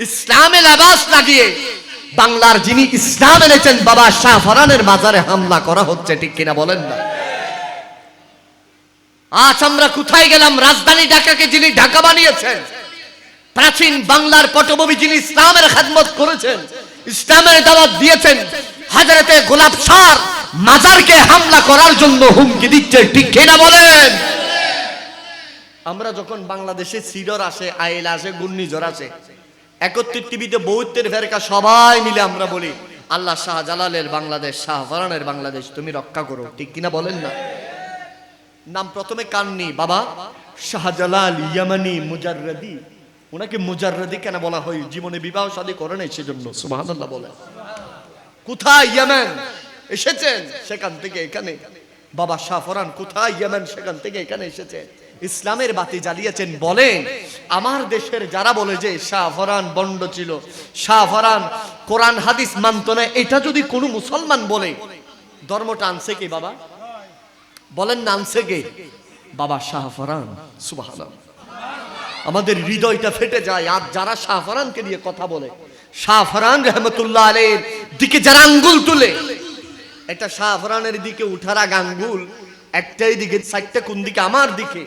ইসলামে লেবাস লাগিয়ে বাংলার যিনি ইসলাম এনেছেন, বাবা শাহ ফরানের মাজারে হামলা করা হচ্ছে, ঠিক কিনা বলেন না? আজ আমরা কোথায় গেলাম? রাজধানী ঢাকাকে যিনি ঢাকা বানিয়েছেন, প্রাচীন বাংলার পটভূমি যিনি ইসলামের খেদমত করেছেন, ইসলামের দাওয়াত দিয়েছেন, হাজারেতে গোলাপ সার মাজারকে হামলা করার জন্য হুমকি দিচ্ছে, ঠিক কিনা বলেন? আমরা যখন বাংলাদেশে সিডর আসে, আইল আসে, ঘূর্ণিঝড় আসে একত্রিত টিভিতে ফেরকা সবাই মিলে আমরা বলি, আল্লাহ শাহজালালের বাংলাদেশ শাহফরানের বাংলাদেশ, তুমি রক্ষা করো। ঠিক কিনা বলেন না? নাম প্রথমে কাননি বাবা? শাহজালাল ইয়ামানি মুজাররদি। ওনাকে মুজাররদি কেন বলা হয়? জীবনে বিবাহ শাদী করে নাই সেজন্য। সুবহানাল্লাহ বলে। কোথায় ইয়েমেন? এসেছেন? সেখান থেকে এখানে। বাবা শাহফরান কোথায় ইয়েমেন? সেখান থেকে এখানে এসেছে ইসলামের বাতি জ্বালিয়েছেন, বলেন, আমার দেশের যারা বলে যে শাহফরান বন্ড ছিল, শাহফরান কোরআন হাদিস মানত না, এটা যদি কোনো মুসলমান বলে, ধর্মটা আনছে কি বাবা? বলেন না আনছে কে? বাবা শাহফরান, সুবহানাল্লাহ। আমাদের হৃদয়টা ফেটে যায়, আর যারা শাহফরানকে নিয়ে কথা বলে, শাহফরান রহমতুল্লাহ আলের দিকে যারা আঙ্গুল তুলে, এটা শাহফরানের দিকে উঠার আগ আঙ্গুল, একটাই দিকে সাইডটা কোন দিকে? আমার দিকে।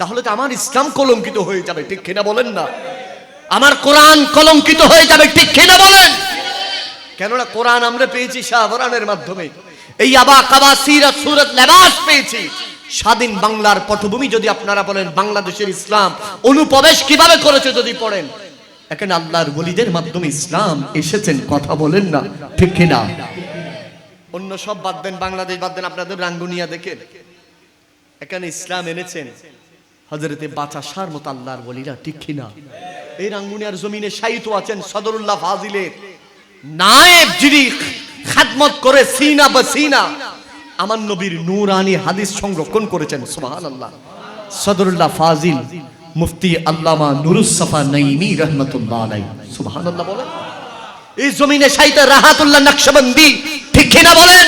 তাহলে তো আমার ইসলাম কলঙ্কিত হয়ে যাবে, ঠিক কিনা বলেন না? আমার কোরআন কলঙ্কিত হয়ে যাবে, ঠিক কিনা বলেন? কেননা কোরআন আমরা পেয়েছি শাহফরানের মাধ্যমে। এই আবা কাবা সিরাত, সুরত লেবাস পেয়েছি। স্বাধীন বাংলার পটভূমি যদি আপনারা বলেন বাংলাদেশের ইসলাম অনুপ্রবেশ কীভাবে করেছে যদি পড়েন? এখানে আল্লাহর বলিদের মাধ্যমে ইসলাম এসেছেন, কথা বলেন না, ঠিক কিনা? অন্য সব বাদ দেন, বাংলাদেশ বাদ দেন, আপনাদের রাঙ্গুনিয়া দেখেন এখানে ইসলাম এনেছেন। হজরতে বাচা সার মতো আল্লাহর বলিরা ঠিক কিনা? এই রাঙ্গুনিয়ার জমিনে সাহিত্য আছেন সদরুল্লাহ ফাজিলের নায়েব যিনি খাদমত করে সিনা বা সিনা। আমার নবীর নূরানি হাদিস সংরক্ষণ করেছেন, সুবহানাল্লাহ। সদরুল্লাহ ফাজিল মুফতি আল্লামা নুরুস সাফা নাইমি রহমাতুল্লাহ আলাই সুবহানাল্লাহ বলেন। এই জমিনে সাইতে রাহাতুল্লাহ নকশবন্দি ঠিক কিনা বলেন?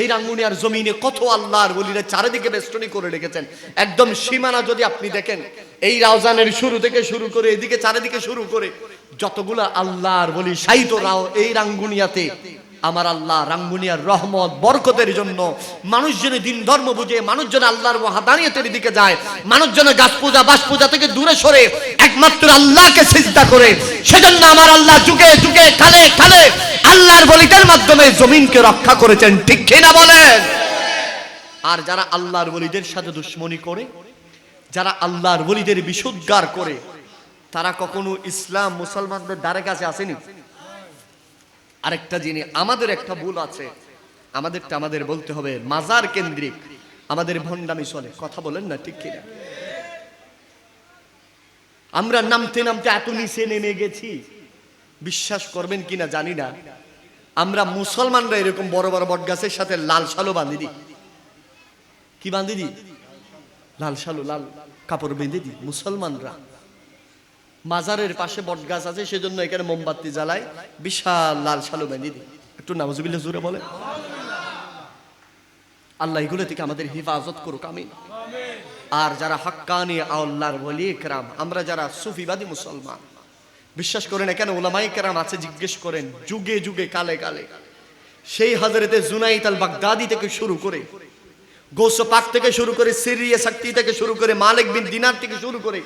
এই রাঙ্গুনিয়ার জমিনে কত আল্লাহর বলিরা চারিদিকে বেষ্টনী করে রেখেছেন। একদম সীমানা যদি আপনি দেখেন, এই রাউজানের শুরু থেকে শুরু করে, এদিকে চারিদিকে শুরু করে, যতগুলো আল্লাহর বলি সাহিত্য রাও এই রাঙ্গুনিয়াতে, আমার আল্লাহ রাঙ্গুনিয়ার রহমত, বরকতের জন্য মানুষ যেন দিন ধর্ম বুঝে, মানুষ যেন আল্লাহর মহাদানিয়তের দিকে যায়, মানুষ যেন গাছ পূজা বাস পূজা থেকে দূরে সরে, একমাত্র আল্লাহকে সিজদা করে, সেজন্য আমার আল্লাহ যুগে যুগে, খালে কালে আল্লাহর বলিদের মাধ্যমে জমিনকে রক্ষা করেছেন, ঠিক কিনা বলেন? আর যারা আল্লাহর বলিদের সাথে দুশ্মনী করে, যারা আল্লাহর বলিদের বিশুদ্ধার করে, তারা কখনো ইসলাম মুসলমানদের দ্বারে কাছে আসেনি? আরেকটা জিনিস, আমাদের একটা ভুল আছে। আমাদেরটা আমাদের বলতে হবে, মাজার কেন্দ্রিক, আমাদের ভণ্ডামি চলে। কথা বলেন না, ঠিক কিনা? আমরা নামতে নামতে এত নিচে নেমে গেছি। বিশ্বাস করবেন কিনা জানি না। আমরা মুসলমানরা এরকম বড় বড় বট গাছের সাথে লাল শালো বাঁধি দিই। কি বাঁধি দিই? লাল শালো, লাল কাপড় বেঁধে দিই মুসলমানরা। মাজারের পাশে বট গাছ আছে, সেজন্য এখানে মোমবাতি জ্বালায় বিশাল লাল শালো বেঁধে দিই। একটু নামজুবিল্লা জুড়ে বলে আল্লাহ এগুলো থেকে আমাদের হেফাজত করুক আমি আর যারা হাক্কানি আল্লাহর বলি একরাম, আমরা যারা সুফিবাদী মুসলমান বিশ্বাস করেন, এখানে ওলামাই কেরাম আছে, জিজ্ঞেস করেন, যুগে যুগে, কালে কালে। সেই হাজারেতে জুনাইত আল বাগদাদি থেকে শুরু করে, গোস পাক থেকে শুরু করে, সিরিয়া শক্তি থেকে শুরু করে, মালিক বিন দিনার থেকে শুরু করে,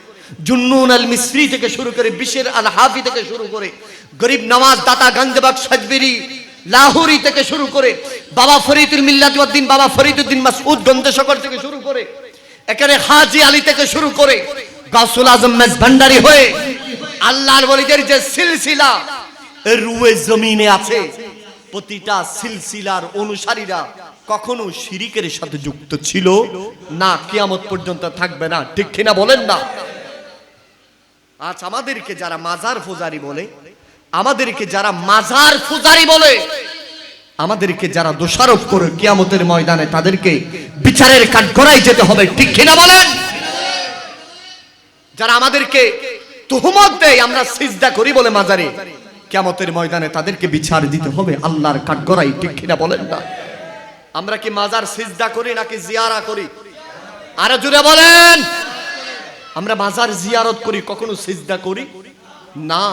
জুন্নুন আল মিস্ত্রি থেকে শুরু করে, বিশের আল হাফি থেকে শুরু করে, গরিব নওয়াজ, দাতা গঞ্জবাগ সজবিরি লাহোরি থেকে শুরু করে, বাবা ফরিদুল মিল্লাতুদ্দিন বাবা ফরিদুদ্দিন মাসউদ গন্ধেশকর থেকে শুরু করে, এখানে হাজি আলী থেকে শুরু করে, গাউসুল আজম মেজ ভান্ডারি হয়ে আল্লাহর বলিদের যে সিলসিলা রুয়ে জমিনে আছে। প্রতিটা সিলসিলার অনুসারীরা কখনো শিরিকের সাথে যুক্ত ছিল? না, কিয়ামত পর্যন্ত থাকবে না। ঠিক কিনা বলেন না? আজ আমাদেরকে যারা মাজার ফুজারি বলে, আমাদেরকে যারা মাজার ফুজারি বলে, আমাদেরকে যারা দোষারোপ করে কিয়ামতের ময়দানে তাদেরকে বিচারের কাঠগড়ায় যেতে হবে। ঠিক কিনা বলেন? যারা আমাদেরকে তুহমত দেয় আমরা সিজদা করি বলে মাজারে। কিয়ামতের ময়দানে তাদেরকে বিচার দিতে হবে, আল্লাহর কাঠগড়াই ঠিক কিনা বলেন না? আমরা কি মাজার সিজদা করি নাকি জিয়ারা করি? আরও জুড়ে বলেন। আমরা মাজার জিয়ারত করি, কখনো সিজদা করি? না,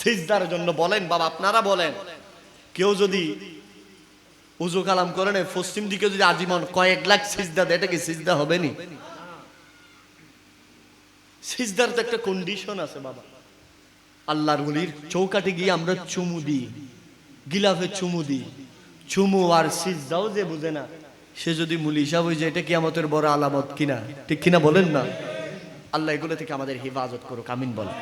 সিজদার জন্য বলেন, বাবা, আপনারা বলেন। কেউ যদি উজু কালাম করেন পশ্চিম দিকে যদি আজীবন কয়েক লাখ সিজদা দেয়, এটা কি সিজদা হবে নি সিজদার তো একটা কন্ডিশন আছে বাবা। আল্লাহর ওলির চৌকাটে গিয়ে আমরা চুমু দিই, গিলাফে চুমু দিই। চুমু আর সিজদাও যে বুঝে না, সে যদি মূল হিসাব হয়ে যায়, এটা কি আমাদের বড় আলামত কিনা? ঠিক কিনা বলেন না? আল্লাহ এগুলো থেকে আমাদের হেফাজত করুক, আমিন বলেন।